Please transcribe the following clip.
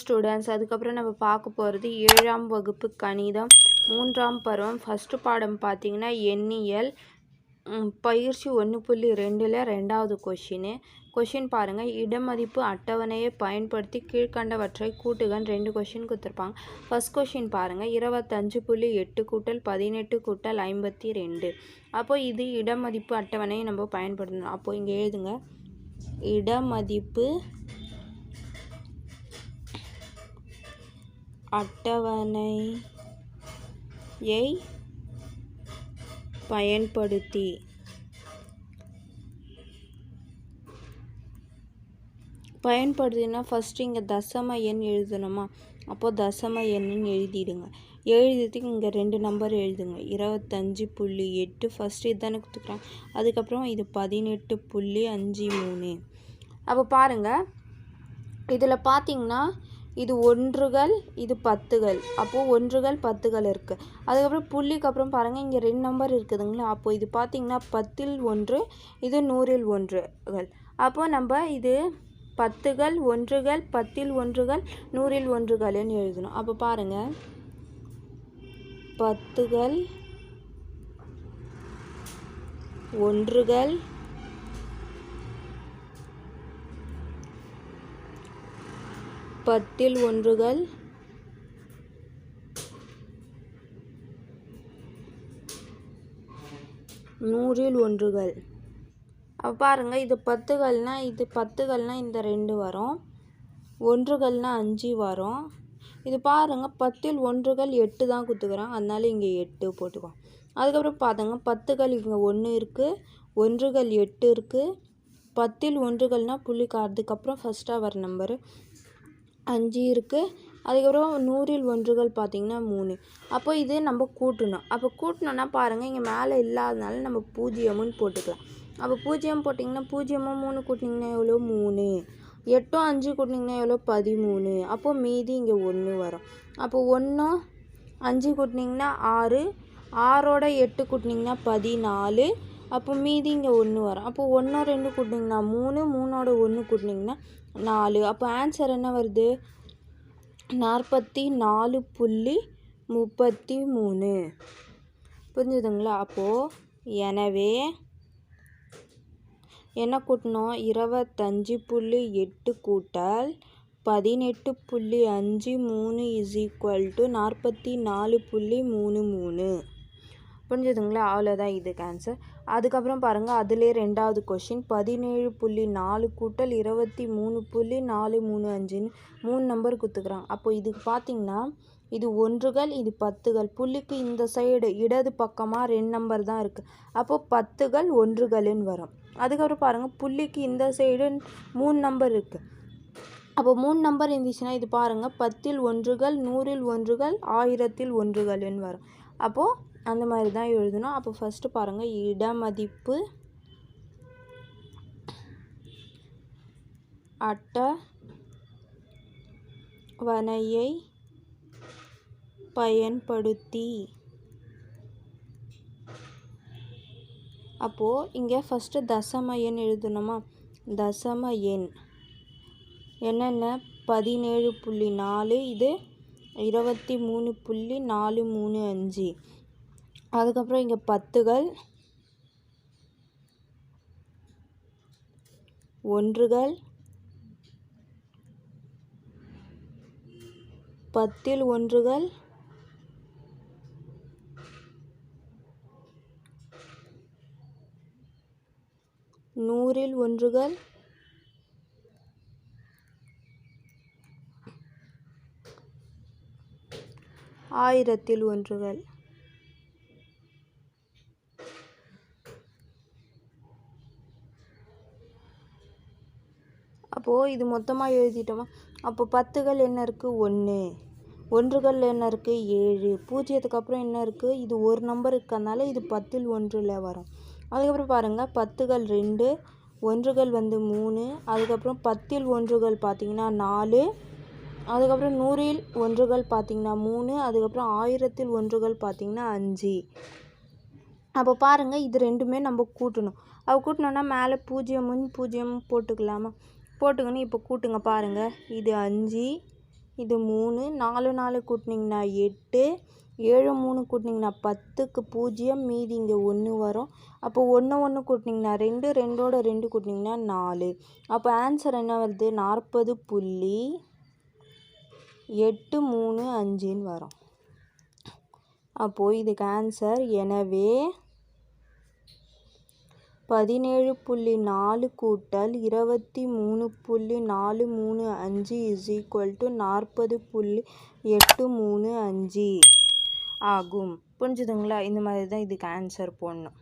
Students அதுக்கப்புறம் நம்ம பார்க்க போகிறது ஏழாம் வகுப்பு கணிதம் மூன்றாம் பருவம் ஃபஸ்ட்டு பாடம் பார்த்தீங்கன்னா எண்ணியல் பயிற்சி ஒன்று புள்ளி ரெண்டில் ரெண்டாவது கொஷினு கொஷின் பாருங்கள் இடமதிப்பு அட்டவணையை பயன்படுத்தி கீழ்கண்டவற்றை கூட்டுகன் ரெண்டு கொஷின் கொடுத்துருப்பாங்க. ஃபஸ்ட் கொஷின் பாருங்கள் இருபத்தஞ்சு புள்ளி எட்டு கூட்டல் பதினெட்டு கூட்டல் ஐம்பத்தி ரெண்டு. அப்போது இது இடமதிப்பு அட்டவணையை நம்ம பயன்படுத்தணும். அப்போது இங்கே எழுதுங்க. இடமதிப்பு அட்டவணையை பயன்படுத்தி. பயன்படுத்தினா ஃபஸ்ட்டு இங்கே தசம எண் எழுதணுமா? அப்போது தசம எண்ணுன்னு எழுதிடுங்க. எழுதிட்டு இங்கே ரெண்டு நம்பர் எழுதுங்க. இருபத்தஞ்சி புள்ளி எட்டு ஃபஸ்ட்டு இதுதானே கொடுத்துக்குறாங்க அதுக்கப்புறம் இது பதினெட்டு புள்ளி அஞ்சு மூணு. அப்போ பாருங்கள் இதில் பார்த்தீங்கன்னா இது ஒன்றுகள் இது பத்துகள். அப்போது ஒன்றுகள் பத்துகள் இருக்குது அதுக்கப்புறம் புள்ளிக்கு அப்புறம் பாருங்கள் இங்கே ரெண்டு நம்பர் இருக்குதுங்களா? அப்போது இது பார்த்திங்கன்னா பத்தில் ஒன்று இது நூறில் ஒன்றுகள். அப்போது நம்ம இது பத்துகள் ஒன்றுகள் பத்தில் ஒன்றுகள் நூறில் ஒன்றுகள்னு எழுதணும். அப்போ பாருங்கள் பத்துகள் ஒன்றுகள் பத்தில் ஒன்றுகள். நூறில் ஒன்றுகள். அப்போ பாருங்கள் இது பத்துகள்னால் இது பத்துகள்னா இந்த ரெண்டு வரும். ஒன்றுகள்னால் அஞ்சு வரும். இது பாருங்கள் பத்தில் ஒன்றுகள் எட்டு தான் குத்துக்கிறோம். அதனால இங்கே எட்டு போட்டுக்கோம் அதுக்கப்புறம் பாருங்க பத்துகள் இங்கே ஒன்று இருக்குது ஒன்றுகள் எட்டு இருக்குது பத்தில் ஒன்றுகள்னால் புள்ளி அதுக்கப்புறம் ஃபஸ்ட்டாக வர நம்பரு அஞ்சு இருக்குது அதுக்கப்புறம் நூறில் ஒன்றுகள் பார்த்திங்கன்னா மூணு. அப்போ இது நம்ம கூட்டணும். அப்போ கூட்டினோன்னா பாருங்கள் இங்கே மேலே இல்லாதனால நம்ம பூஜ்ஜியமுன்னு போட்டுக்கலாம். அப்போ பூஜ்ஜியம் போட்டிங்கன்னா பூஜ்ஜியமும் மூணு கூட்டிங்கன்னா எவ்வளோ? மூணு. எட்டும் அஞ்சு கூட்டிங்கன்னா எவ்வளோ? பதிமூணு. அப்போது மீதி இங்கே ஒன்று வரும். அப்போ ஒன்றும் அஞ்சு கூட்டினிங்கன்னா ஆறு. ஆறோட எட்டு கூட்டினிங்கன்னா பதினாலு. அப்போ மீதி இங்கே ஒன்று வரும். அப்போ ஒன்றும் ரெண்டு கூட்டினீங்கன்னா மூணு மூணோட ஒன்று கூட்டினீங்கன்னா நாலு. அப்போ ஆன்சர் என்ன வருது? நாற்பத்தி நாலு புள்ளி முப்பத்தி மூணு. புரிஞ்சுதுங்களா? அப்போது எனவே என்ன கூட்டணும் இருபத்தஞ்சி புள்ளி எட்டு கூட்டல் பதினெட்டு புள்ளி அஞ்சு மூணு இஸ் ஈக்குவல் டு நாற்பத்தி நாலு புள்ளி மூணு மூணு. புரிஞ்சுதுங்களா? அவ்வளோதான் இதுக்கு ஆன்சர் அதுக்கப்புறம் பாருங்கள் அதிலே ரெண்டாவது கொஷின் பதினேழு புள்ளி நாலு கூட்டல் இருபத்தி மூணு புள்ளி நாலு மூணு அஞ்சுன்னு மூணு நம்பர் கொடுத்துக்குறாங்க அப்போ இதுக்கு பார்த்தீங்கன்னா இது ஒன்றுகள் இது பத்துகள். புள்ளிக்கு இந்த சைடு இடது பக்கமாக ரெண்டு நம்பர் தான் இருக்குது அப்போது பத்துகள் ஒன்றுகள்னு வரும். அதுக்கப்புறம் பாருங்கள் புள்ளிக்கு இந்த சைடு மூணு நம்பர் இருக்குது அப்போ மூணு நம்பர் இருந்துச்சுன்னா இது பாருங்கள் பத்தில் ஒன்றுகள் நூறில் ஒன்றுகள் ஆயிரத்தில் ஒன்றுகள்னு வரும். அப்போது அந்த மாதிரி தான் எழுதணும். அப்போ ஃபஸ்ட்டு பாருங்கள் இடமதிப்பு அட்டவணையை பயன்படுத்தி. அப்போது இங்கே ஃபஸ்ட்டு தசம எண் எழுதணுமா? தசம எண் என்னென்ன? பதினேழு புள்ளி நாலு இது இருபத்தி மூணு புள்ளி நாலு மூணு அஞ்சு. அதுக்கப்புறம் இங்கே பத்துகள். ஒன்றுகள். பத்தில் ஒன்றுகள். நூறில் ஒன்றுகள். ஆயிரத்தில் ஒன்றுகள். அப்போது இது மொத்தமாக எழுதிட்டோமா? அப்போ பத்துகள் என்ன இருக்குது ஒன்று ஒன்றுகள் என்ன இருக்குது ஏழு. பூஜ்ஜியத்துக்கு அப்புறம் என்ன இருக்குது இது ஒரு நம்பர் இருக்கிறதுனால இது பத்தில் ஒன்றில் வரும். அதுக்கப்புறம் பாருங்கள் பத்துகள் ரெண்டு ஒன்றுகள் வந்து மூணு அதுக்கப்புறம் பத்தில் ஒன்றுகள் பார்த்திங்கன்னா நாலு அதுக்கப்புறம் நூறில் ஒன்றுகள் பார்த்திங்கன்னா மூணு அதுக்கப்புறம் ஆயிரத்தில் ஒன்றுகள் பார்த்திங்கன்னா அஞ்சு. அப்போ பாருங்கள் இது ரெண்டுமே நம்ம கூட்டணும். அப்போ கூட்டினோன்னா மேலே பூஜ்ஜியம் முன் பூஜ்ஜியம் போட்டுக்கலாமா? போட்டுக்கணும் இப்போ கூட்டுங்க பாருங்கள் இது அஞ்சு இது மூணு நாலு நாலு கூட்டினீங்கன்னா எட்டு ஏழு மூணு கூட்டினீங்கன்னா பத்துக்கு பூஜ்ஜியம் மீதி இங்கே ஒன்று வரும். அப்போ ஒன்று ஒன்று கூட்டினிங்கன்னா ரெண்டு ரெண்டோட ரெண்டு கூட்டினீங்கன்னா நாலு. அப்போ ஆன்சர் என்ன வருது? நாற்பது புள்ளி எட்டு மூணு அஞ்சுன்னு வரும். அப்போது இதுக்கு ஆன்சர் எனவே பதினேழு புள்ளி நாலு கூட்டல் இருபத்தி மூணு புள்ளி நாலு மூணு அஞ்சு இஸ் ஈக்குவல் டு நாற்பது புள்ளி எட்டு மூணு அஞ்சு. ஆகும். புரிஞ்சுதுங்களா? இந்த மாதிரி தான் இதுக்கு ஆன்சர் போடணும்.